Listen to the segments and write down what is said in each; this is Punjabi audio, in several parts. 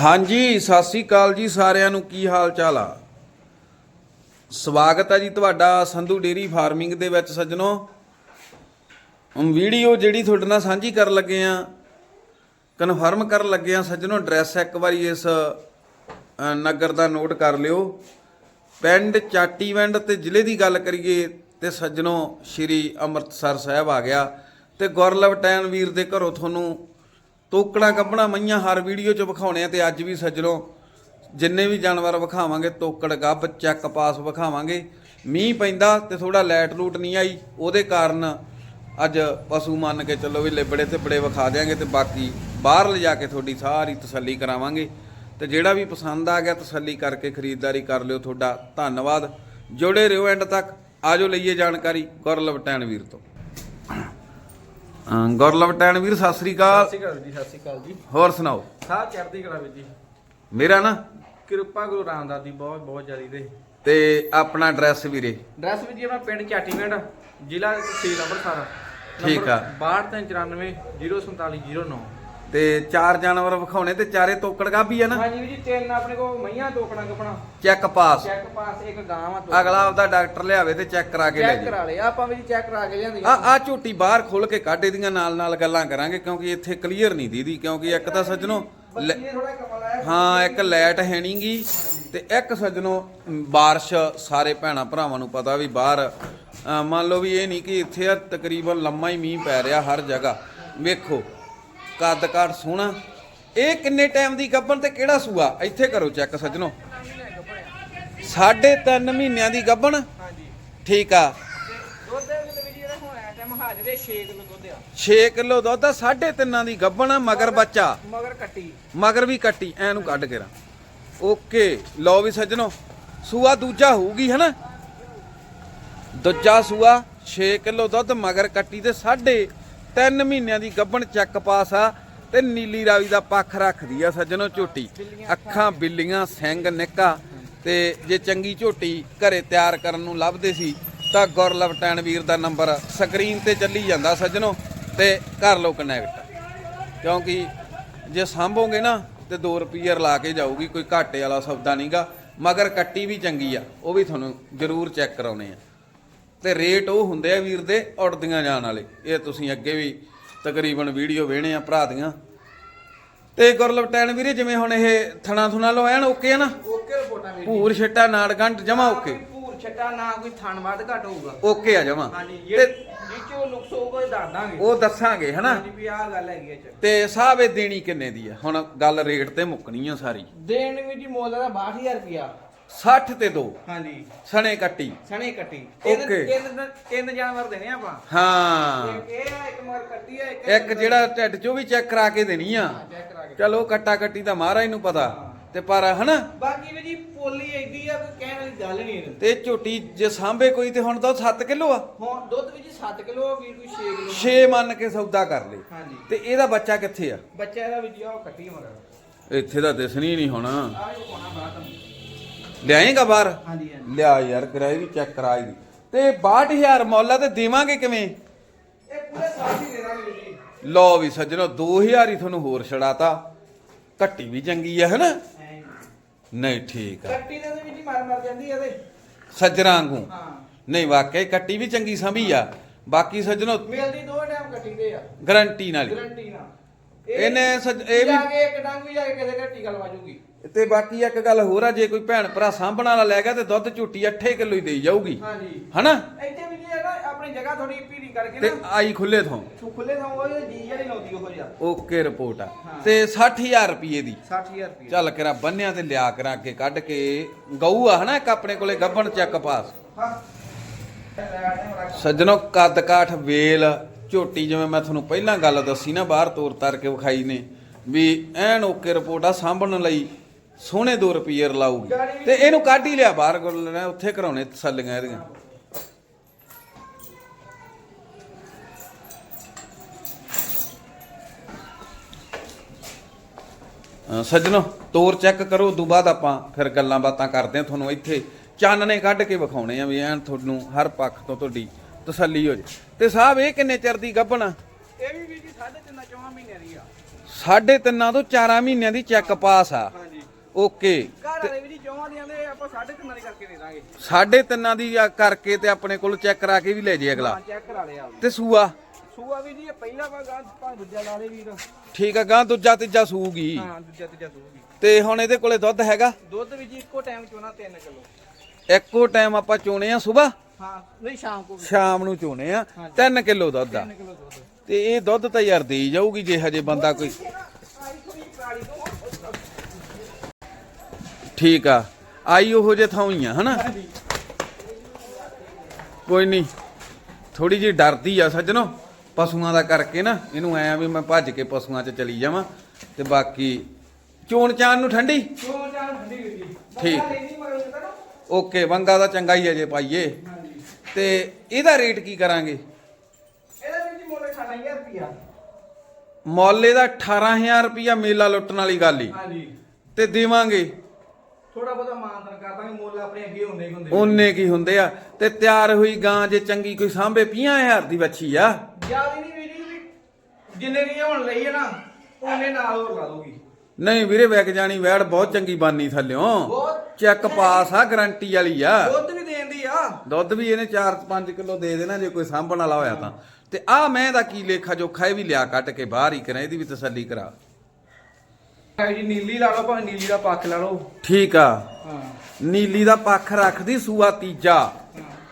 ਹਾਂਜੀ, ਸਤਿ ਸ੍ਰੀ ਅਕਾਲ ਜੀ ਸਾਰਿਆਂ ਨੂੰ। ਕੀ ਹਾਲ ਚਾਲ ਆ? ਸਵਾਗਤ ਹੈ ਜੀ ਤੁਹਾਡਾ ਸੰਧੂ ਡੇਰੀ ਫਾਰਮਿੰਗ ਦੇ ਵਿੱਚ ਸੱਜਣੋ। ਵੀਡੀਓ ਜਿਹੜੀ ਤੁਹਾਡੇ ਨਾਲ ਸਾਂਝੀ ਕਰਨ ਲੱਗੇ ਆ, ਕਨਫਰਮ ਕਰਨ ਲੱਗੇ ਆ ਸੱਜਣੋ, ਐਡਰੈਸ ਇੱਕ ਵਾਰੀ ਇਸ ਨਗਰ ਦਾ ਨੋਟ ਕਰ ਲਿਓ। ਪਿੰਡ ਚਾਟੀਵਿੰਡ ਤੇ ਜ਼ਿਲ੍ਹੇ ਦੀ ਗੱਲ ਕਰੀਏ ਤੇ ਸੱਜਣੋ, ਸ਼੍ਰੀ ਅੰਮ੍ਰਿਤਸਰ ਸਾਹਿਬ ਆ ਗਿਆ ਤੇ ਗੁਰਲਵ ਟੈਨ ਵੀਰ ਦੇ ਘਰੋਂ ਤੁਹਾਨੂੰ ਤੋਕੜਾਂ ਕੱਢਣਾ ਮਈਆਂ ਹਰ ਵੀਡੀਓ 'ਚ ਵਿਖਾਉਣੇ ਆ ਤੇ ਅੱਜ ਵੀ ਸੱਜਣੋ, ਜਿੰਨੇ ਵੀ ਜਾਨਵਰ ਵਿਖਾਵਾਂਗੇ, ਤੋਕੜ ਗੱਬ ਚੈੱਕ ਪਾਸ ਵਿਖਾਵਾਂਗੇ। ਮੀਂਹ ਪੈਂਦਾ ਤੇ ਥੋੜਾ ਲਾਈਟ ਲੂਟ ਨਹੀਂ ਆਈ, ਉਹਦੇ ਕਾਰਨ ਅੱਜ ਪਸ਼ੂ ਮੰਨ ਕੇ ਚੱਲੋ ਵੀ ਲਿਬੜੇ ਤੇ ਬੜੇ ਵਿਖਾ ਦਿਆਂਗੇ ਤੇ ਬਾਕੀ ਬਾਹਰ ਲਿਜਾ ਕੇ ਤੁਹਾਡੀ ਸਾਰੀ ਤਸੱਲੀ ਕਰਾਵਾਂਗੇ। ਤੇ ਜਿਹੜਾ ਵੀ ਪਸੰਦ ਆ ਗਿਆ ਤਸੱਲੀ ਕਰਕੇ ਖਰੀਦਦਾਰੀ ਕਰ ਲਿਓ ਤੁਹਾਡਾ। ਧੰਨਵਾਦ। ਜੁੜੇ ਰਹੋ ਐਂਡ ਤੱਕ। ਆਜੋ ਲਈਏ ਜਾਣਕਾਰੀ। ਗੁਰਲਵ ਟੈਣ ਵੀਰ ਤੋਂ। ਗੁਰਲਵ ਟੈਣ ਵੀਰ ਸਤਿ ਸ੍ਰੀ ਅਕਾਲ। ਸਤਿ ਸ਼੍ਰੀ ਅਕਾਲ ਜੀ ਸਤਿ ਸ਼੍ਰੀ ਅਕਾਲ ਜੀ। ਹੋਰ ਸੁਣਾਓ? ਸਾਹ ਚੜ੍ਹਦੀ ਕਲਾ ਵਿੱਚ ਜੀ। ਮੇਰਾ ਨਾ ਕਿਰਪਾ ਗੁਰੂ ਰਾਮਦਾਸ ਦੀ ਬਹੁਤ ਬਹੁਤ ਜ਼ਿਆਦੀ ਦੇ ਤੇ ਆਪਣਾ ਐਡਰੈਸ ਵੀਰੇ। ਐਡਰੈਸ ਵੀ ਜੀ ਆਪਣਾ ਪਿੰਡ ਚਾਟੀਵਿੰਡ ਜ਼ਿਲ੍ਹਾ ਤਹਿਸੀਲ ਅੰਮ੍ਰਿਤਸਰ ਠੀਕ ਆ। 6294 04709 ਤੇ ਚਾਰ ਜਾਨਵਰ ਵਿਖਾਉਣੇ ਤੇ ਚਾਰੇ ਤੋਕੜ ਗਾਬੀ ਆ ਨਾ? ਹਾਂਜੀ ਵੀ ਜੀ ਤਿੰਨ ਆਪਣੇ ਕੋਲ ਮਈਆਂ ਤੋਕਣਾ ਕਪਣਾ ਚੈੱਕ ਪਾਸ। ਚੈੱਕ ਪਾਸ ਇੱਕ ਗਾਂ ਆ ਅਗਲਾ ਆਪਦਾ ਡਾਕਟਰ ਲਿਆਵੇ ਤੇ ਚੈੱਕ ਕਰਾ ਕੇ ਲੈ ਚੈੱਕ ਜੀ ਕਰਾ ਲਿਆ ਆਪਾਂ ਵੀ ਜੀ ਚੈੱਕ ਕਰਾ ਕੇ ਲਿਆਂਦੀ ਆ ਆ। ਝੋਟੀ ਬਾਹਰ ਖੋਲ ਕੇ ਕੱਢ ਇਹਦੀਆਂ ਨਾਲ ਨਾਲ ਗੱਲਾਂ ਕਰਾਂਗੇ ਕਿਉਂਕਿ ਇੱਥੇ ਕਲੀਅਰ ਨਹੀਂ ਦੀਦੀ ਕਿਉਂਕਿ ਇੱਕ ਤਾਂ ਸੱਜਣੋ ਲੈ- ਬੱਤੀ ਥੋੜਾ ਕਮਲ ਆਇਆ ਹਾਂ ਇੱਕ ਲਾਈਟ ਹੈ ਨਹੀਂਗੀ ਤੇ ਇੱਕ ਸੱਜਣੋ ਬਾਰਿਸ਼ ਸਾਰੇ ਭੈਣਾ ਭਰਾਵਾਂ ਨੂੰ ਪਤਾ ਵੀ ਬਾਹਰ ਮੰਨ ਲਓ ਵੀ ਇਹ ਨਹੀਂ ਕਿ ਇੱਥੇ ਆ ਤਕਰੀਬਨ ਲੰਮਾ ਹੀ ਮੀਂਹ ਪੈ ਰਿਹਾ ਹਰ ਜਗ੍ਹਾ। ਵੇਖੋ ਕੱਦ ਕਾਠ ਸੋਹਣਾ। ਇਹ ਕਿੰਨੇ ਟਾਈਮ ਦੀ ਗੱਭਣ ਤੇ ਕਿਹੜਾ ਸੂਆ? ਇੱਥੇ ਕਰੋ ਚੈੱਕ ਸੱਜਣੋ। ਸਾਢੇ 3 ਮਹੀਨਿਆਂ ਦੀ ਗੱਭਣ। ਠੀਕ ਆ। ਹਾਜ਼ਰੇ 6 ਕਿਲੋ ਦੁੱਧ ਆ। 6 ਕਿਲੋ ਦੁੱਧ ਆ 3.5 ਦੀ ਗੱਭਣ ਮਗਰ ਬੱਚਾ। ਕੱਟੀ। ਮਗਰ ਵੀ ਕੱਟੀ ਐ ਨੂੰ ਕੱਢ ਕੇ ਰਾਂ ਓਕੇ ਲਓ ਵੀ ਸੱਜਣੋ ਸੂਆ ਦੂਜਾ ਹੋਊਗੀ ਹਨਾ? ਦੂਜਾ ਸੂਆ 6 ਕਿਲੋ ਦੁੱਧ ਮਗਰ ਕੱਟੀ ਤੇ 3.5 ਤਿੰਨ ਮਹੀਨਿਆਂ ਦੀ ਗੱਭਣ ਚੱਕ ਪਾਸ ਆ ਤੇ ਨੀਲੀ ਰਾਵੀ ਦਾ ਪੱਖ ਰੱਖਦੀ ਆ ਸੱਜਣੋ ਝੋਟੀ। ਅੱਖਾਂ ਬਿੱਲੀਆਂ, ਸਿੰਘ ਨਿੱਕਾ। ਤੇ ਜੇ ਚੰਗੀ ਝੋਟੀ ਘਰੇ ਤਿਆਰ ਕਰਨ ਨੂੰ ਲੱਭਦੇ ਸੀ, ਤਾਂ ਗੁਰਲਵ ਟੈਨਵੀਰ ਦਾ ਨੰਬਰ ਸਕਰੀਨ ਤੇ ਚੱਲੀ ਜਾਂਦਾ ਸੱਜਣੋ ਤੇ ਕਰ ਲਓ ਕਨੈਕਟ ਕਿਉਂਕਿ ਜੇ ਸੰਭੋਗੇ ਨਾ, ਤੇ 2 ਰੁਪਏ ਲਾ ਕੇ ਜਾਊਗੀ, ਕੋਈ ਘਾਟੇ ਵਾਲਾ ਸੌਦਾ ਨਹੀਂਗਾ ਮਗਰ ਕੱਟੀ ਵੀ ਚੰਗੀ ਆ, ਉਹ ਵੀ ਤੁਹਾਨੂੰ ਜ਼ਰੂਰ ਚੈੱਕ ਕਰਾਉਣੇ ਆ। ਤੇ ਰੇਟ ਉਹ ਹੁੰਦੇ ਆ ਵੀਰ ਦੇ ਉੜਦੀਆਂ ਜਾਣ ਵਾਲੇ। ਇਹ ਤੁਸੀਂ ਅੱਗੇ ਵੀ ਤਕਰੀਬਨ ਵੀਡੀਓ ਵੇਣੇ ਆ ਭਰਾ ਦੀਆਂ। ਤੇ ਗੁਰਲਵ ਟੈਣ ਵੀਰੇ ਜਿਵੇਂ ਹੁਣ ਇਹ ਥਣਾ ਥੁਣਾ ਲੋ ਐਨ ਓਕੇ ਆ ਨਾ? ਓਕੇ ਰਿਪੋਰਟਾਂ ਵੀ ਭੂਰ ਛੱਟਾ ਨਾੜ ਗੰਢ ਜਮਾ ਓਕੇ? ਭੂਰ ਛੱਟਾ ਨਾ ਕੋਈ ਥਣ ਵੱਧ ਘਟ ਹੋਊਗਾ। ਓਕੇ ਆ ਜਮਾ। ਹਾਂਜੀ ਤੇ ਜਿੱਚੋ ਨੁਕਸ ਹੋਊਗਾ ਦੱਸ ਦਾਂਗੇ। ਉਹ ਦੱਸਾਂਗੇ ਹਨਾ? ਹਾਂਜੀ ਵੀ ਆਹ ਗੱਲ ਹੈਗੀ ਚ ਤੇ ਸਾਹਿਬ ਇਹ ਦੇਣੀ ਕਿੰਨੇ ਦੀ ਆ? ਹੁਣ ਗੱਲ ਰੇਟ ਤੇ ਮੁੱਕਣੀ ਆ ਸਾਰੀ। ਦੇਣ ਵੀ ਜੀ ਮੁੱਲ ਦਾ 62000 ਰੁਪਿਆ 60 ਤੇ 2 ਹਾਂਜੀ। ਸਣੇ ਕੱਟੀ। ਸਣੇ ਕੱਟੀ। Okay. ਤਿੰਨ ਤਿੰਨ ਤਿੰਨ ਜਾਨਵਰ ਦੇਣੇ ਆਪਾਂ। ਹਾਂ। ਇੱਕ ਇਹ ਆ ਇੱਕ ਮਗਰ ਕੱਟੀ ਆ ਇੱਕ ਇੱਕ ਜਿਹੜਾ ਢਿੱਡ ਚੋਂ ਵੀ ਚੈੱਕ ਕਰਾ ਕੇ ਦੇਣੀ ਆ। ਚੈੱਕ ਕਰਾ ਕੇ। ਚਲੋ ਕੱਟਾ ਕੱਟੀ ਤਾਂ ਮਹਾਰਾਜ ਨੂੰ ਪਤਾ। ਤੇ ਪਰ ਹਨਾ? ਬਾਕੀ ਵੀ ਜੀ ਪੋਲੀ ਐਡੀ ਆ ਕੋਈ ਕਹਿਣ ਵਾਲੀ ਗੱਲ ਨਹੀਂ ਇਹਨੂੰ ਤੇ ਝੋਟੀ ਜੇ ਸਾਂਭੇ ਕੋਈ ਤੇ ਹੁਣ ਤਾਂ 7 ਕਿਲੋ ਆ। ਹੁਣ ਦੁੱਧ ਵੀ ਜੀ 7 ਕਿਲੋ ਵੀਰ ਕੋਈ 6 ਕਿਲੋ 6 ਮੰਨ ਕੇ ਸੌਦਾ ਕਰ ਲੇ। ਹਾਂਜੀ। ਤੇ ਇਹਦਾ ਬੱਚਾ ਕਿੱਥੇ ਆ? ਬੱਚਾ ਇਹਦਾ ਵੀ ਜੀ ਉਹ ਕੱਟੀ ਮਗਰ। ਇੱਥੇ ਤਾਂ ਦਿਸਣੀ ਨਹੀਂ ਹੁਣ। ਆ ਜੋ ਕੋਣਾ ਬਾਤ ਲਿਆਏਗਾ ਬਾਹਰ? ਹਾਂਜੀ ਹਾਂਜੀ। ਲਿਆ ਯਾਰ ਕਿਰਾਏ ਵੀ ਚੈੱਕ ਕਰਾ ਇਹਦੀ ਤੇ 62000 ਮੁੱਲ ਤੇ ਦੇਵਾਂਗੇ ਕਿਵੇਂ? ਇਹ ਪੂਰੇ ਹੀ ਜੀ। ਲਓ ਵੀ ਸੱਜਣੋ 2000 ਹੀ ਤੁਹਾਨੂੰ ਹੋਰ ਛੜਾਤਾ। ਕੱਟੀ ਵੀ ਚੰਗੀ ਆ ਹਨਾ? ਹੀ। ਨਹੀਂ ਠੀਕ ਆ। ਕੱਟੀ ਦੇ ਵੀ ਜੀ ਮਰ ਮਰ ਜਾਂਦੀ ਇਹਦੇ ਸੱਜਰਾਂ ਵਾਂਗੂ? ਹਾਂ। ਨਹੀਂ ਵਾਕਈ ਕੱਟੀ ਵੀ ਚੰਗੀ ਸੰਭੀ ਆ। ਬਾਕੀ ਸੱਜਣੋ ਮਿਲਦੀ ਦੋ ਟਾਈਮ ਕੱਟੀ ਦੇ ਆ। ਗਰੰਟੀ ਨਾਲ ਹੀ। ਗਰੰਟੀ ਨਾਲ। ਇਹਨੇ ਸੱਜ- ਇਹ ਵੀ- ਜਾ ਕੇ ਇੱਕ ਡੰਗ ਵੀ ਜਾ ਕੇ ਕਿਸੇ ਘਰ ਟੀਕਾ ਲਵਾ ਜੂਗੀ। ਤੇ ਬਾਕੀ ਇੱਕ ਗੱਲ ਹੋਰ ਆ ਜੇ ਕੋਈ ਭੈਣ ਭਰਾ ਸਾਂਭਣ ਵਾਲਾ ਲੈ ਗਿਆ ਤੇ ਦੁੱਧ ਝੂਟੀ 8 ਕਿਲੋ ਹੀ ਦੇਈ ਜਾਊਗੀ। ਹਾਂਜੀ। ਹਨਾ? ਇੱਥੇ ਵੀ ਜੀ ਨਾ ਆਪਣੀ ਜਗ੍ਹਾ ਥੋੜੀ ਭੀੜੀ ਕਰਕੇ ਤੇ ਨਾ। ਆਈ ਖੁੱਲੇ ਥੋਂ। ਤੂੰ ਖੁੱਲੇ ਥਾਂ ਉਹ ਜੀ ਜਿਹੜੀ ਲਾਉਂਦੀ ਉਹ ਜਿਹਾ। ਓਕੇ ਰਿਪੋਰਟ ਆ। ਤੇ 60000 ਰੁਪਏ ਦੀ। 60000 ਰੁਪਏ ਚੱਲ ਕਰਾ ਬੰਨਿਆ ਤੇ ਲਿਆ ਕਰਾ ਕੇ ਕੱਢ ਕੇ। ਗਊ ਆ ਹਨਾ ਇੱਕ ਆਪਣੇ ਕੋਲੇ ਗੱਭਣ ਚੱਕ ਪਾਸ। ਹਾਂ। ਸੱਜਣੋ ਕੱਦ ਕਾਠ ਵੇਲ ਝੋਟੀ ਜਿਵੇਂ ਮੈਂ ਤੁਹਾਨੂੰ ਪਹਿਲਾਂ ਗੱਲ ਦੱਸੀ ਨਾ ਬਾਹਰ ਤੋਰ ਤਰ ਕੇ ਵਿਖਾਈ ਨੇ। ਵੀ ਐਨ ਓਕੇ ਰਿਪੋਰਟ ਆ ਸਾਂਭਣ ਲਈ। ਸੋਹਣੇ 2 ਰੁਪਏ ਲਾਊਗੀ। ਤੇ ਇਹਨੂੰ ਕੱਢ ਹੀ ਲਿਆ ਬਾਹਰ ਕੋਲ ਲੈਣਾ ਉੱਥੇ ਕਰਾਉਣੇ ਤਸੱਲੀਆਂ ਇਹਦੀਆਂ। ਸੱਜਣੋ ਤੋਰ ਚੈੱਕ ਕਰੋ ਉਦੋਂ ਬਾਅਦ ਆਪਾਂ ਫਿਰ ਗੱਲਾਂ ਬਾਤਾਂ ਕਰਦੇ ਹਾਂ ਤੁਹਾਨੂੰ ਇੱਥੇ। ਚਾਨਣੇ ਕੱਢ ਕੇ ਵਿਖਾਉਣੇ ਆ ਵੀ ਐਨ ਤੁਹਾਨੂੰ ਹਰ ਪੱਖ ਤੋਂ ਤੁਹਾਡੀ ਤਸੱਲੀ ਹੋ ਜੇ। ਤੇ ਸਾਹਿਬ ਇਹ ਕਿੰਨੇ ਚਿਰ ਦੀ ਗੱਭਣ ਆ? ਇਹ ਵੀ ਵੀ ਜੀ ਸਾਢੇ ਤਿੰਨ ਚੌਹਾਂ ਮਹੀਨੇ ਦੀ ਆ। ਸਾਢੇ ਤਿੰਨਾਂ ਤੋਂ 4 ਮਹੀਨਿਆਂ ਦੀ ਚੈੱਕ ਪਾਸ ਆ। ਓਕੇ। ਘਰ ਵਾਲੇ ਵੀ ਜੀ ਚੌਹਾਂ ਦੇ ਆਪਾਂ ਕਰਕੇ ਦੇ ਦਾਂਗੇ। ਸਾਢੇ ਤਿੰਨਾਂ ਦੀ ਆ ਕਰਕੇ ਤੇ ਆਪਣੇ ਕੋਲ ਚੈੱਕ ਕਰਾ ਕੇ ਵੀ ਲੈ ਜੇ ਅਗਲਾ। ਹਾਂ ਚੈੱਕ ਕਰਾ ਲਿਆ ਤੇ ਸੂਆ? ਸੂਆ ਵੀ ਜੀ ਇਹ ਪਹਿਲਾ ਵਾ ਗਾਂ ਭਾਂ ਦੂਜਾ ਲਾ ਲੇ ਵੀਰ। ਠੀਕ ਆ ਗਾਂ ਦੂਜਾ ਤੀਜਾ ਸੂਗੀ। ਹਾਂ ਦੂਜਾ ਤੀਜਾ ਸੂਗੀ। ਤੇ ਹੁਣ ਇਹਦੇ ਕੋਲੇ ਦੁੱਧ ਹੈਗਾ? ਦੁੱਧ ਵੀ ਜੀ ਇੱਕੋ ਟਾਈਮ ਚੋਣਾ 3 ਕਿਲੋ। ਇੱਕੋ ਟਾਈਮ ਆਪਾਂ ਚੋਣੇ ਆ ਸਵੇਰ? ਹਾਂ ਨਹੀਂ ਸ਼ਾਮ ਕੋ ਸ਼ਾਮ ਨੂੰ ਚੋਣੇ ਆ। 3 ਕਿਲੋ ਦੁੱਧ ਆ। 3 ਕਿਲੋ ਦੁੱਧ। ਤੇ ਇਹ ਦੁੱਧ ਤਾਂ ਯਾਰ ਦੇਈ ਜਾਊਗੀ ਜੇ ਹਜੇ ਬੰਦਾ ਕੋਈ ਆਈ ਥੋੜੀ ਕਾਲੀ ਤੋਂ ਠੀਕ ਆ। ਆਈ ਉਹੋ ਜੇ ਥਾਂ ਹੀ ਆ ਹਨਾ? ਕੋਈ ਨਹੀਂ। ਥੋੜੀ ਜੀ ਡਰਦੀ ਆ ਸੱਜਣੋ ਪਸ਼ੂਆਂ ਦਾ ਕਰਕੇ ਨਾ। ਇਹਨੂੰ ਐ ਆ ਵੀ ਮੈਂ ਭੱਜ ਕੇ ਪਸ਼ੂਆਂ 'ਚ ਚਲੀ ਜਾਵਾਂ ਤੇ ਬਾਕੀ ਚੋਣ ਚਾਣ ਨੂੰ ਠੰਡੀ? ਚੋਂ ਜਾਨ ਠੰਡੀ ਹੋਈ ਠੀਕ। ਓਕੇ ਵੰਗਾ ਦਾ ਚੰਗਾ ਹੀ ਹੈ ਜੇ ਪਾਈਏ। ਤੇ ਇਹਦਾ ਰੇਟ ਕੀ ਕਰਾਂਗੇ? ਇਹਦਾ ਵੀ ਜੀ ਮੁੱਲ 18000 ਰੁਪਿਆ ਮੁੱਲ ਇਹਦਾ 18000 ਰੁਪਿਆ ਮੇਲਾ ਲੁੱਟਣ ਵਾਲੀ ਗੱਲ ਹੀ ਹਾਂਜੀ। ਤੇ ਦੇਵਾਂਗੇ। ਥੋੜਾ ਬਹੁਤਾ ਮਾਨਤਨ ਕਰ ਦਾਂਗੇ ਮੁੱਲ ਆਪਣੇ ਅੱਗੇ ਹੁੰਦੇ ਹੀ ਹੁੰਦੇ। ਉਹਨੇ ਕੀ ਹੁੰਦੇ ਆ। ਤੇ ਤਿਆਰ ਹੋਈ ਗਾਂ ਜੇ ਚੰਗੀ ਕੋਈ ਸਾਂਭੇ 50000 ਦੀ ਵੱਛੀ ਆ। ਜ਼ਿਆਦਾ ਨਹੀਂ ਵੀਰੀ ਵੀ ਜਿੰਨੇ ਦੀ ਇਹ ਹੁਣ ਲਈ ਹੈ ਨਾ ਉਹਨੇ ਨਾਲ ਹੋਰ ਲਾ ਦੋਗੀ ਨਹੀਂ ਵੀਰੇ ਵਿਕ ਜਾਣੀ ਵੈੜ ਬਹੁਤ ਚੰਗੀ ਬਾਨੀ ਥੱਲਿਓਂ। ਬਹੁਤ ਚੈੱਕ ਪਾਸ ਆ ਗਾਰੰਟੀ ਵਾਲੀ ਆ। ਦੁੱਧ ਵੀ ਦੇਣ ਦੀ ਆ। ਦੁੱਧ ਵੀ ਇਹਨੇ 4-5 ਕਿਲੋ ਦੇ ਦੇਣਾ ਜੇ ਕੋਈ ਸਾਂਭਣ ਵਾਲਾ ਹੋਇਆ ਤਾਂ। ਤੇ ਆ ਮੈਂ ਦਾ ਕੀ ਲੇਖਾ ਜੋਖਾ ਇਹ ਵੀ ਲਿਆ ਕੱਟ ਕੇ ਬਾਹਰ ਹੀ ਕਰਾਂ ਇਹਦੀ ਵੀ ਤਸੱਲੀ ਕਰਾ। ਜੀ ਨੀਲੀ ਲਾ ਲਓ ਭਾਵੇਂ ਨੀਲੀ ਦਾ ਪੱਖ ਲਾ ਲਓ। ਠੀਕ ਆ। ਹਾਂ। ਨੀਲੀ ਦਾ ਪੱਖ ਰੱਖਦੀ ਸੂਆ ਤੀਜਾ।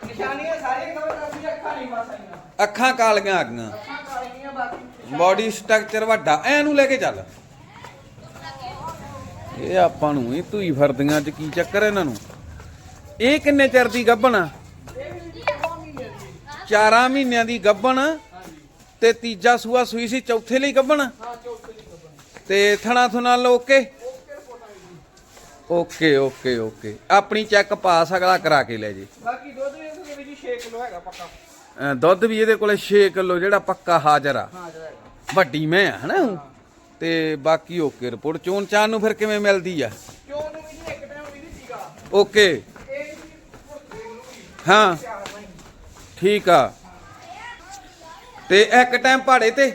ਨਿਸ਼ਾਨੀਆਂ ਸਾਰੀਆਂ ਕਵਰ ਕਰਦੀ ਅੱਖਾਂ ਨਹੀਂ ਬਸ ਆਈਆਂ। ਅੱਖਾਂ ਕਾਲੀਆਂ ਆ ਗਈਆਂ। ਅੱਖਾਂ ਕਾਲੀਆਂ ਬਾਕੀ ਬਾਡੀ ਸਟਰਕਚਰ ਵੱਡਾ। ਐ ਨੂੰ ਲੈ ਕੇ ਚੱਲ। ਇਹ ਆਪਾਂ ਨੂੰ ਇਹ ਧੂਈ ਫਰਦੀਆਂ ਚ ਕੀ ਚੱਕਰ ਇਹਨਾਂ ਨੂੰ? ਇਹ ਕਿੰਨੇ ਚਿਰ ਦੀ ਗੱਭਣ? ਆ ਇਹ ਵੀ ਜੀ ਦੋ ਮਹੀਨੇ ਦੀ 4 ਮਹੀਨਿਆਂ ਦੀ ਗੱਭਣ ਤੇ ਤੀਜਾ ਸੂਆ ਸੂਈ ਸੀ ਚੌਥੇ ਲਈ ਗੱਭਣ? ਤੇ ਥਣਾ ਥੁਣਾ ਲੋਕੇ ਓਕੇ? ਓਕੇ ਓਕੇ ਆਪਣੀ ਚੈੱਕ ਪਾਸ ਅਗਲਾ ਕਰਾ ਕੇ ਲੈ ਜੇ। ਬਾਕੀ ਦੁੱਧ ਵੀ ਇਹਦੇ ਵਿੱਚ 6 ਕਿਲੋ ਹੈਗਾ ਪੱਕਾ। ਦੁੱਧ ਵੀ ਇਹਦੇ ਕੋਲੇ 6 ਕਿਲੋ ਜਿਹੜਾ ਪੱਕਾ ਹਾਜ਼ਰ ਆ। ਹੈਗਾ। ਵੱਡੀ ਮੈਂ ਆ ਹਨਾ? ਤੇ ਬਾਕੀ ਓਕੇ ਰਿਪੋਰਟ। ਚੋਣ ਚਾਨ ਨੂੰ ਫਿਰ ਕਿਵੇਂ ਮਿਲਦੀ ਆ? ਕਿਉਂ ਨੂੰ ਵੀ ਜੀ ਇੱਕ ਟਾਈਮ ਵੀ ਨਹੀਂ ਸੀਗਾ। ਓਕੇ। ਹਾਂ। ਠੀਕ ਆ। ਤੇ ਇੱਕ ਟਾਈਮ ਪਹਾੜੇ ਤੇ।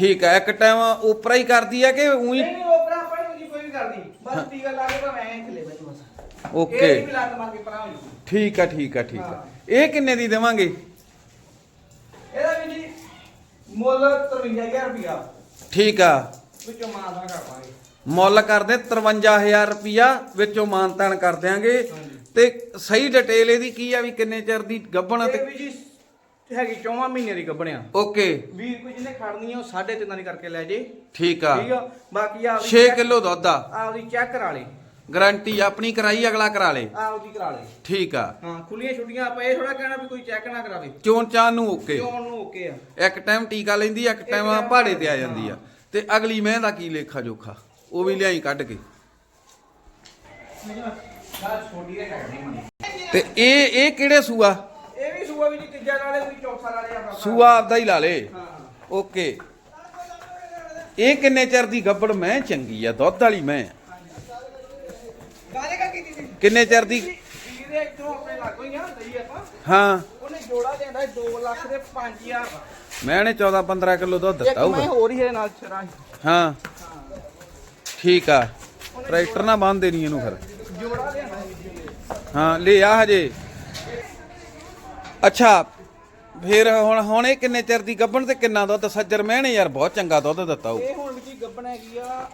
ਠੀਕ ਆ ਇੱਕ ਟਾਈਮ ਉਪਰਾ ਹੀ ਕਰਦੀ ਆ ਕਿ ਉਹੀ? ਨਹੀਂ ਨਹੀਂ ਓਪਰਾ ਆਪਾਂ ਨੂੰ ਕੋਈ ਵੀ ਕਰਦੀ। ਬਸ ਟੀਕਾ ਲਾ ਕੇ ਤਾਂ ਮੈਂ ਥੱਲੇ ਬੈਠੂ ਬਸ। ਇਹ ਓਕੇ। ਨਹੀਂ ਵੀ ਲੱਤ ਮਾਰ ਕੇ ਪਰਾਂ ਹੋ ਜੂ ਠੀਕ ਆ ਠੀਕ ਠੀਕ ਹਾਂ। ਇਹ ਕਿੰਨੇ ਦੀ ਦੇਵਾਂਗੇ? ਇਹਦਾ ਵੀ ਜੀ ਮੁੱਲ 53000 ਰੁਪਿਆ ਠੀਕ ਆ। ਵਿੱਚੋਂ ਮਾਨਦਾਨ ਕਰ ਪਾਂਗੇ ਮੁੱਲ ਕਰਦੇ 53000 ਰੁਪਿਆ ਵਿੱਚੋਂ ਮਾਨਤਾਨ ਕਰ ਦਿਆਂਗੇ। ਤੇ ਸਹੀ ਡਿਟੇਲ ਇਹਦੀ ਕੀ ਆ ਵੀ ਕਿੰਨੇ ਚਿਰ ਦੀ ਗੱਭਣ ਇਹ ਤੇ ਵੀ ਜੀ ਹੈਗੀ 4 ਮਹੀਨੇ ਦੀ ਗੱਬਣਿਆ ਓਕੇ। ਵੀਰ ਕੋਈ ਜਿਹਨੇ ਖੜਨੀ ਆ ਉਹ 3.5 ਦੀ ਕਰਕੇ ਲੈ ਜੇ। ਠੀਕ ਆ। ਠੀਕ ਆ? ਬਾਕੀ ਆ 6 ਕਿਲੋ ਦੁੱਧ ਆ। ਆਪਦੀ ਚੈੱਕ ਕਰਾ ਲੇ। ਗਾਰੰਟੀ ਆਪਣੀ ਕਰਾਈ ਅਗਲਾ ਕਰਾ ਲੇ। ਆਪਦੀ ਕਰਾ ਲੇ। ਠੀਕ ਆ। ਹਾਂ ਖੁੱਲੀਆਂ ਛੁੱਟੀਆਂ ਆਪਾਂ ਇਹ ਥੋੜਾ ਕਹਿਣਾ ਵੀ ਕੋਈ ਚੈੱਕ ਨਾ ਕਰਾਵੇ। ਚੋਣ ਚਾਨ ਨੂੰ ਓਕੇ। ਕਿਉਂ ਨੂੰ ਓਕੇ ਆ। ਇੱਕ ਟਾਈਮ ਟੀਕਾ ਲੈਂਦੀ ਆ, ਇੱਕ ਟਾਈਮ ਪਹਾੜੇ ਤੇ ਆ ਜਾਂਦੀ ਆ। ਤੇ ਅਗਲੀ ਮੈਂ ਦਾ ਕੀ ਲੇਖਾ ਜੋਖਾ? ਉਹ ਵੀ ਲਿਆਈ ਕੱਢ ਕੇ। ਤੇ ਇਹ ਇਹ ਕਿਹੜੇ ਸੂਆ? ਸੂਆ ਵੀ ਜੀ ਤੀਜਾ ਨਾਲੇ ਵੀ ਚੌਥਾ ਨਾਲੇ ਆਪਾਂ ਸੂਆ ਆਪਦਾ ਹੀ ਲਾ ਲੇ। ਹਾਂ ਓਕੇ। ਇਹ ਕਿੰਨੇ ਚਿਰ ਦੀ ਗੱਬੜ ਮੈਂ? ਚੰਗੀ ਆ ਦੁੱਧ ਵਾਲੀ ਮੈਂ। ਗਾਲੇ ਕਾ ਕੀਤੀ ਸੀ ਕਿੰਨੇ ਚਿਰ ਦੀ? ਵੀਰੇ ਇੱਥੋਂ ਆਪਣੇ ਲਾਗੋਂ ਹੀ ਆ ਲਈ ਆਪਾਂ। ਹਾਂ। ਉਹਨੇ ਜੋੜਾ ਦੇਂਦਾ 2 ਲੱਖ ਦੇ 5000 ਦਾ ਮੈਂ ਨੇ 14 15 ਕਿਲੋ ਦੁੱਧ ਇੱਕ ਦਿੱਤਾ ਮੈਂ ਹੋਊਗਾ। ਹੋਰ ਹੀ ਹੈ ਨਾਲ ਚਰਾਂ ਹਾਂ। ਠੀਕ ਆ। ਟਰੈਕਟਰ ਨਾ ਬੰਨਦੇ ਨਹੀਂ ਇਹਨੂੰ ਫਿਰ। ਜੋੜਾ ਲਿਆਣਾ ਹਾਂ ਲੈ ਆ ਹਜੇ। ਅੱਛਾ ਫਿਰ ਹੁਣ ਹੁਣ ਇਹ ਕਿੰਨੇ ਚਿਰ ਦੀ ਗੱਭਣ ਤੇ ਕਿੰਨਾ ਦੁੱਧ? ਸੱਜਰ ਮਹਿਣੇ ਯਾਰ ਬਹੁਤ ਚੰਗਾ ਦੁੱਧ ਦਿੱਤਾ ਉਹ। ਇਹ ਹੁਣ ਵੀ ਗੱਬਣ ਹੈਗੀ ਆ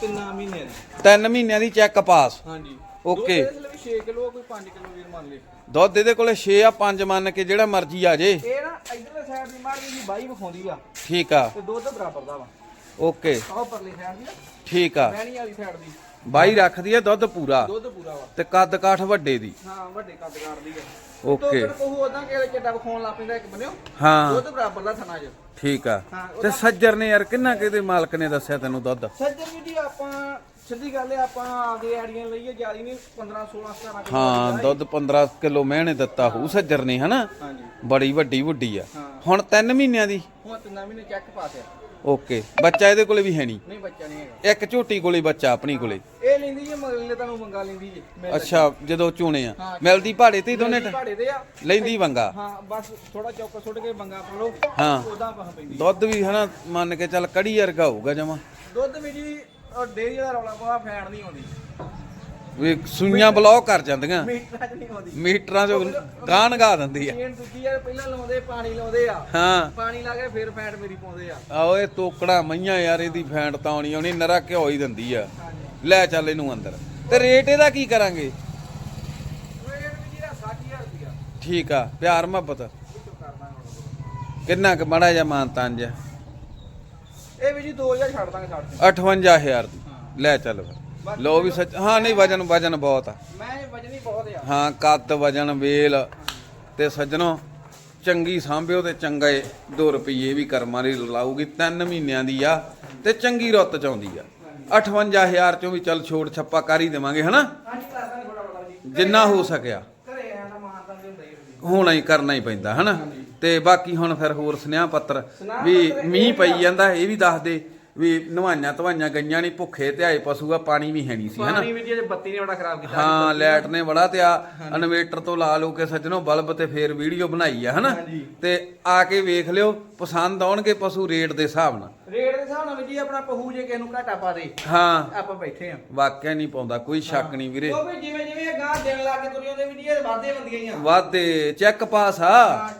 ਤਿੰਨਾਂ ਮਹੀਨੇ ਦੀ। ਤਿੰਨ ਮਹੀਨਿਆਂ ਦੀ ਚੈੱਕ ਪਾਸ ਹਾਂਜੀ। Okay. ਦੁੱਧ ਇਹਦੇ ਲਈ 6 ਕਿਲੋ ਕੋਈ 5 ਕਿਲੋ ਵੀਰ ਮੰਨ ਲੇ ਦੁੱਧ ਇਹਦੇ ਕੋਲੇ 6 ਆ 5 ਮੰਨ ਕੇ ਜਿਹੜਾ ਮਰਜ਼ੀ ਆ ਜੇ। ਇਹ ਨਾ ਇਧਰਲੇ ਸਾਈਡ ਦੀ ਮਾਰ ਦੀ ਬਾਈ ਵਿਖਾਉਂਦੀ ਆ। ਠੀਕ ਆ। ਤੇ ਦੁੱਧ ਬਰਾਬਰ ਦਾ ਵਾ। ਓਕੇ ਆਹ ਪਰਲੀ ਸਾਈਡ ਦੀ ਠੀਕ ਆ। ਮਹਿਣੀ ਵਾਲੀ ਸਾਈਡ ਦੀ। ਬਾਈ ਰੱਖਦੀ ਆ ਦੁੱਧ ਪੂਰਾ। ਦੁੱਧ ਪੂਰਾ ਵਾ। ਤੇ ਕੱਦ ਕਾਠ ਵੱਡੇ ਦੀ। ਹਾਂ ਵੱਡੇ ਕੱਦ ਕਾਟਦੀ ਆ। Okay. ਤੋਂ ਕੋਹ ਉਦਾਂ ਕਿਹੜੇ ਚੱਡਾ ਵਿਖਾਉਣ ਲੱਗ ਪੈਂਦਾ ਇੱਕ ਬੰਨਿਓ। ਹਾਂ। ਦੁੱਧ ਬਰਾਬਰ ਦਾ ਥਣਾ ਚ। ਠੀਕ ਆ। ਹਾਂ, ਤੇ ਸੱਜਰ ਨੇ ਯਾਰ ਕਿੰਨਾ ਕਿਤੇ ਮਾਲਕ ਨੇ ਦੱਸਿਆ ਤੈਨੂੰ ਦੁੱਧ? ਸੱਜਰ ਵੀ ਜੀ ਆਪਾਂ ਸਿੱਧੀ ਗੱਲ ਹੈ ਆਪਾਂ ਆਪਦੇ ਆਈਡੀਆਂ ਲਈਏ ਜ਼ਿਆਦਾ ਨਹੀਂ 15 16 17 ਕਿਲੋ ਹਾਂ ਦੁੱਧ 15 ਕਿਲੋ ਮਹਿਣੇ ਦਿੱਤਾ ਹੋਊ ਸੱਜਰ ਨੇ ਹਨਾ? ਹਾਂਜੀ। ਬੜੀ ਵੱਡੀ ਵੱਡੀ ਆ। ਹੁਣ 3 ਮਹੀਨਿਆਂ ਦੀ? ਹੁਣ ਤਿੰਨਾਂ ਮਹੀਨੇ ਚੈੱਕ ਪਾਸਿਆ ਓਕੇ। ਬੱਚਾ ਇਹਦੇ ਕੋਲੇ ਵੀ ਹੈ ਨਹੀਂ? ਨਹੀਂ ਬੱਚਾ ਨਹੀਂ ਹੈਗਾ। ਇੱਕ ਝੋਟੀ ਕੋਲੇ ਬੱਚਾ ਆਪਣੀ ਕੋਲੇ। ਇਹ ਲੈਂਦੀ ਜੀ ਮਗਲੇ ਤੁਹਾਨੂੰ ਮੰਗਾ ਲੈਂਦੀ ਜੀ ਅੱਛਾ ਜਦੋਂ ਚੂਣੇ ਆ। ਮਿਲਦੀ ਭਾੜੇ ਤੇ ਦੋਨੇ ਭਾੜੇ ਦੇ ਆ। ਲੈਂਦੀ ਵੰਗਾ। ਹਾਂ ਬਸ ਥੋੜਾ ਚੌਕਾ ਸੁੱਟ ਕੇ ਬੰਗਾ ਪਾ ਲਓ। ਹਾਂ। ਉਹਦਾ ਪਾ ਪੈਂਦੀ। ਦੁੱਧ ਵੀ ਹਨਾ ਮੰਨ ਕੇ ਚੱਲ ਕੜੀ ਵਰਗਾ ਹੋਊਗਾ ਜਮਾ। ਦੁੱਧ ਵੀ ਜੀ ਉਹ ਡੇਰੀ ਦਾ ਰੌਲਾ ਪਾਉਂਦਾ ਫੈਨ ਨਹੀਂ ਆਉਂਦੀ। ਵੀ ਸੂਈਆਂ ਬਲੌਕ ਕਰ ਜਾਂਦੀਆਂ। ਮੀਟਰਾਂ 'ਚ ਨਹੀਂ ਆਉਂਦੀ। ਮੀਟਰਾਂ ਚੋਂ ਗਾਂ ਨਗਾ ਦਿੰਦੀ ਆ। ਚੇਨ ਦੂਜੀ ਆ ਪਹਿਲਾਂ ਲਾਉਂਦੇ ਪਾਣੀ ਲਾਉਂਦੇ ਆ। ਹਾਂ। ਪਾਣੀ ਲਾ ਕੇ ਫਿਰ ਫੈਟ ਮੇਰੀ ਪਾਉਂਦੇ ਆ। ਆਓ ਇਹ ਤੋਕੜਾ ਮਈਆਂ ਯਾਰ ਇਹਦੀ ਫੈਂਟ ਤਾਂ ਆਉਣੀ ਆਉਣੀ ਨਰਾ ਘਿਓ ਹੀ ਦਿੰਦੀ ਆ। ਲੈ ਚੱਲ ਇਹਨੂੰ ਅੰਦਰ। ਤੇ ਰੇਟ ਇਹਦਾ ਕੀ ਕਰਾਂਗੇ? ਰੇਟ ਵੀ ਜਿਹੜਾ 60000 ਰੁਪਿਆ ਠੀਕ ਆ ਪਿਆਰ ਮੁਹੱਬਤ। ਕਿੰਨਾ ਕੁ ਮੜਾ ਜਾ ਮਾਨਤਾਨ ਜਾ ਇਹ ਵੀ ਜੀ 2000 ਛੱਡ ਦਾਂਗੇ ਛੱਡ ਦੇ। 58000 ਦੀ। ਲੈ ਚੱਲ ਫਿਰ। ਲੋ ਵੀ ਸੱਚ ਹਾਂ ਨਹੀਂ ਵਜਨ ਵਜਨ ਬਹੁਤ ਆ। ਮੈਂ ਵਜਨੀ ਬਹੁਤ ਆ। ਹਾਂ ਕੱਦ ਵਜਨ ਵੇਲ ਤੇ ਸੱਜਣੋ ਚੰਗੀ ਸਾਂਭਿਓ ਤੇ ਚੰਗਾ 2 ਰੁਪਏ ਵੀ ਕਰਮਾਂ ਦੀ ਲਾਊਗੀ 3 ਮਹੀਨਿਆਂ ਦੀ ਆ ਤੇ ਚੰਗੀ ਰੁੱਤ ਚ ਆਉਂਦੀ ਆ 58000 ਚੋਂ ਵੀ ਚੱਲ ਛੋੜ ਛੱਪਾ ਕਰ ਹੀ ਦੇਵਾਂਗੇ ਹਨਾ? ਹਾਂਜੀ ਕਰ ਦਾਂਗੇ ਥੋੜਾ ਬੜਾ ਜੀ। ਜਿੰਨਾ ਹੋ ਸਕਿਆ। ਘਰੇ ਆਇਆ ਤਾਂ ਮਾਂ ਤਾਂ ਹੁੰਦਾ ਹੀ ਹੁੰਦੀ। ਹੋਣਾ ਹੀ ਕਰਨਾ ਹੀ ਪੈਂਦਾ ਹਨਾ? ਤੇ ਬਾਕੀ ਹੁਣ ਫਿਰ ਹੋਰ ਸੁਨੇਹਾ ਪੱਤਰ ਵੀ ਮੀਂਹ ਪਈ ਜਾਂਦਾ ਇਹ ਵੀ ਦੱਸ ਦੇ। ਵੀ ਨਵਾਈਆਂ ਧਵਾਈਆਂ ਗਈਆਂ ਨਹੀਂ ਭੁੱਖੇ ਤੇ ਆਏ ਪਸ਼ੂ ਆ ਪਾਣੀ ਵੀ ਹੈ ਨਹੀਂ ਸੀ ਹਨਾ? ਪਾਣੀ ਵੀ ਜੀ ਬੱਤੀ ਨੇ ਬੜਾ ਖਰਾਬ ਕੀਤਾ ਹਾਂ ਲਾਈਟ ਨੇ ਬੜਾ ਤੇ ਆ ਇਨਵੇਟਰ ਤੋਂ ਲਾ ਲਓ ਕੇ ਸੱਜਣੋ ਬਲਬ ਤੇ ਫੇਰ ਵੀਡੀਓ ਬਣਾਈ ਆ ਹਨਾ। ਤੇ ਆ ਕੇ ਵੇਖ ਲਿਓ ਪਸੰਦ ਆਉਣਗੇ ਪਸ਼ੂ ਰੇਟ ਦੇ ਹਿਸਾਬ ਨਾਲ। ਰੇਟ ਦੇ ਹਿਸਾਬ ਨਾਲ ਵੀ ਜੀ ਆਪਣਾ ਪਹੂ ਜੇ ਕਿਸੇ ਨੂੰ ਘਾਟਾ ਪਾ ਦੇ ਹਾਂ। ਆਪਾਂ ਬੈਠੇ ਆ। ਵਾਕਿਆ ਨਹੀਂ ਪਾਉਂਦਾ ਕੋਈ ਸ਼ੱਕ ਨਹੀਂ ਵੀਰੇ। ਕਿਉਂਕਿ ਜਿਵੇਂ ਜਿਵੇਂ ਇਹ ਗਾਂ ਦੇਣ ਲੱਗ ਕੇ ਤੁਰੀ ਆਉਂਦੇ ਵੀ ਜੀ ਵਾਧੇ ਹੁੰਦੀਆਂ ਹੀ ਆ। ਵਾਦੇ ਚੈੱਕ ਪਾਸ ਆ।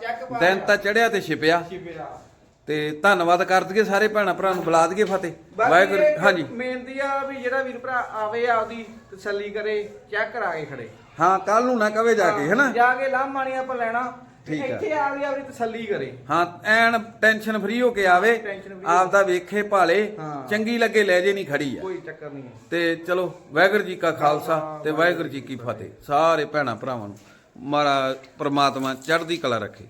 ਦਿਨ। ਤਾਂ ਚੜਿਆ ਤੇ ਛਿਪਿਆ। ਸ਼ਿਪੇਰਾ ਤੇ ਧੰਨਵਾਦ ਕਰ ਦਈਏ ਸਾਰੇ ਭੈਣਾਂ ਭਰਾ ਨੂੰ ਬੁਲਾ ਦਈਏ ਫਤਿਹ। ਵਾਹਿਗੁਰੂ ਹਾਂਜੀ। ਮੇਨਤੀ ਆ ਵੀ ਜਿਹੜਾ ਵੀਰ ਭਰਾ ਆਵੇ ਆਪਦੀ ਤਸੱਲੀ ਕਰੇ ਚੈੱਕ ਕਰਾ ਕੇ ਖੜੇ। ਹਾਂ ਕੱਲ ਨੂੰ ਨਾ ਕਵੇ ਜਾ ਕੇ ਹੈਨਾ? ਜਾ ਕੇ ਲਾਹ ਮਾਣੀ ਆਪਾਂ ਲੈਣਾ ਠੀਕ ਆ। ਇੱਥੇ ਆ ਵੀ ਤਸੱਲੀ ਕਰੇ। ਹਾਂ ਐਨ ਟੈਨਸ਼ਨ ਫਰੀ ਹੋ ਕੇ ਆਵੇ ਆਪ ਦਾ ਵੇਖੇ ਭਾਲੇ ਹਾਂ। ਚੰਗੀ ਲੱਗੇ ਲੈ ਜੇ ਨਹੀਂ ਖੜੀ ਆ। ਕੋਈ ਚੱਕਰ ਨਹੀਂ। ਹੈ ਤੇ ਚਲੋ ਵਾਹਿਗੁਰੂ ਜੀ ਕਾ ਖਾਲਸਾ ਤੇ ਵਾਹਿਗੁਰੂ ਜੀ ਕੀ ਫਤਿਹ। ਸਾਰੇ ਭੈਣਾਂ ਭਰਾਵਾਂ ਨੂੰ ਮਾਰਾ ਪ੍ਰਮਾਤਮਾ ਚੜ੍ਹਦੀ ਕਲਾ ਰੱਖੇ।